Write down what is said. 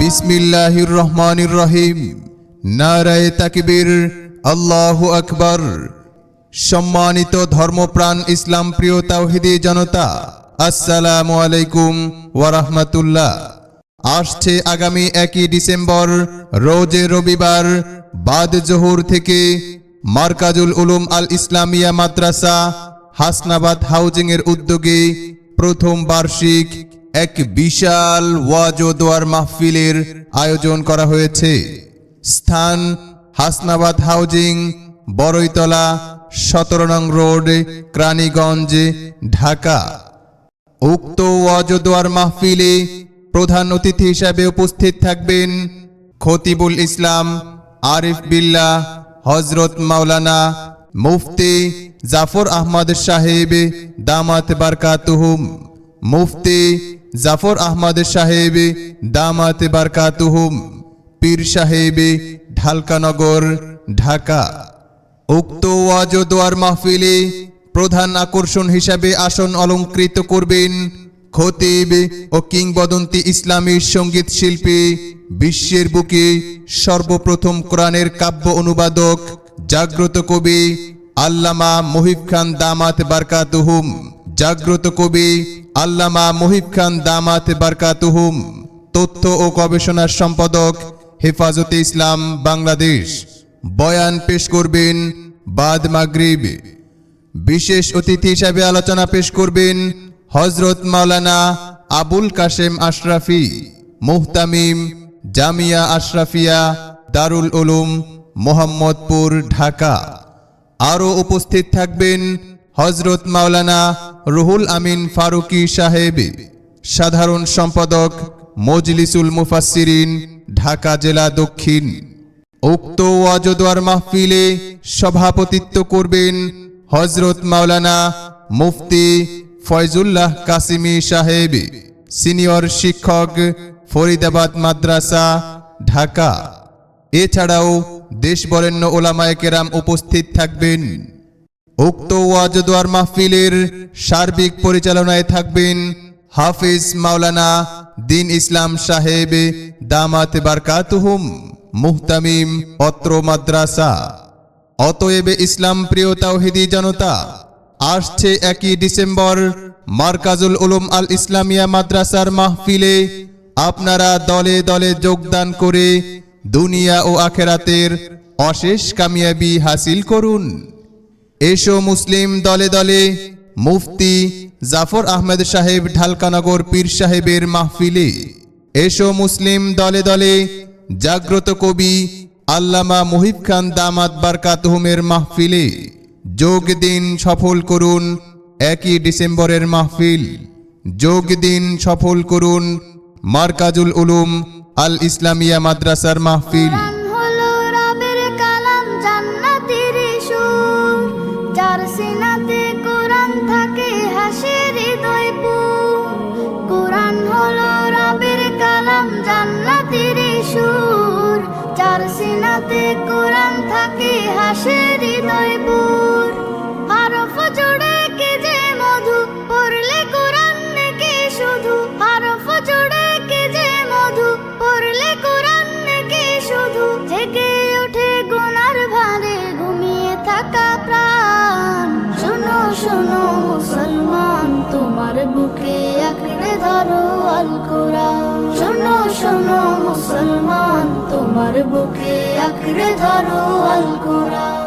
বিসমিল্লাহির রহমানির রহিম নারায়ে তাকবীর। আল্লাহু আকবার। সম্মানিত ধর্মপ্রাণ ইসলাম প্রিয় তাওহিদি জনতা, আসসালামু আলাইকুম ওয়া রাহমাতুল্লাহ। আসছে আগামী একই ডিসেম্বর, রোজে রবিবার, বাদ জহুর থেকে মার্কাজুল উলুম আল ইসলামিয়া মাদ্রাসা, হাসনাবাদ হাউজিং এর উদ্যোগে প্রথম বার্ষিক এক বিশাল ওয়াজ ও দোয়ার মাহফিলের আয়োজন করা হয়েছে। স্থান হাসনাবাদ হাউজিং, বড়ইতলা, সতেরো নং রোড, ক্রানীগঞ্জ, ঢাকা। উক্ত ওয়াজ ও দোয়ার মাহফিলে প্রধান অতিথি হিসাবে উপস্থিত থাকবেন খতিবুল ইসলাম, আরিফ বিল্লাহ হজরত মাওলানা মুফতি জাফর আহমদ সাহেব, দামাত বারকাতুহুম। মুফতি জাফর আহমদ সাহেব, দামাত বারকাতুহুম পীর সাহেব, ঢালকানগর, ঢাকা। উক্ত ওয়াজ ও মাহফিলে প্রধান আকর্ষণ হিসাবে আসন অলঙ্কৃত করবেন খতিব ও কিংবদন্তি ইসলামী সংগীত শিল্পী, বিশ্বের বুকে সর্বপ্রথম কোরআনের কাব্য অনুবাদক, জাগ্রত কবি আল্লামা মহিব খান দামাত বারকাতুহুম জাগ্রত কবি আল্লামা মহিব খান দামাত বারকাতুহুম, তথ্য ও গবেষণার সম্পাদক হেফাজতে ইসলাম বাংলাদেশ। বয়ান পেশ করবেন বাদ মাগরিব। বিশেষ অতিথি হিসাবে আলোচনা পেশ করবেন হজরত মাওলানা আবুল কাশেম আশরাফি, মুহতামিম জামিয়া আশরাফিয়া, দারুল উলুম মোহাম্মদপুর, ঢাকা। আরও উপস্থিত থাকবেন হজরত মাওলানা রুহুল আমিন ফারুকি সাহেব, সাধারণ সম্পাদক মজলিসুল মুফাসসিরিন, ঢাকা জেলা দক্ষিণ। উক্ত ওয়াজদোয়ার মাহফিলে সভাপতিত্ব করবেন হজরত মাওলানা মুফতি ফয়জুল্লাহ কাসিমি সাহেব, সিনিয়র শিক্ষক ফরিদাবাদ মাদ্রাসা, ঢাকা। এছাড়াও দেশ বরেণ্য উপস্থিত থাকবেন। উক্ত ওয়াজদোয়ার মাহফিলের সার্বিক পরিচালনায় থাকবেন হাফিজ মাওলানা দিন ইসলাম সাহেব দামাত বারকাতুহুম মুহতামিম অত্র মাদ্রাসা। অতএব ইসলাম প্রিয় তাওহিদি জনতা, আসছে একই ডিসেম্বর মার্কাজুল উলুম আল ইসলামিয়া মাদ্রাসার মাহফিলে আপনারা দলে দলে যোগদান করে দুনিয়া ও আখেরাতের অশেষ কামিয়াবি হাসিল করুন। এসো মুসলিম দলে দলে। মুফতি জাফর আহমেদ সাহেব ঢালকানগর পীর সাহেবের মাহফিলে। এসো মুসলিম দলে দলে। জাগ্রত কবি আল্লামা মুহিব খান দামাত বারকাতহুমের মাহফিলে। যোগ দিন সফল করুন একই ডিসেম্বরের মাহফিল। যোগ দিন সফল করুন মার্কাজুল উলুম আল ইসলামিয়া মাদ্রাসার মাহফিল। জান্নাতের সুর, যার সিনাতে কোরআন থাকে হাসে হৃদয় পুর। হরফ জুড়ে কে যে মধু, পড়লে কোরআন কে শুধু। হরফ জুড়ে কে যে মধু, পড়লে কোরআন কে শুধু। জেগে ওঠে গুনার ভারে ঘুমিয়ে থাকা প্রাণ। শোনো শোনো মুসলমান, তোমার বুকে আঁকড়ে ধরো আল কোরআন শোনো মুসলমান তোমার বুকে আঁকড়ে ধরো আল কোরআন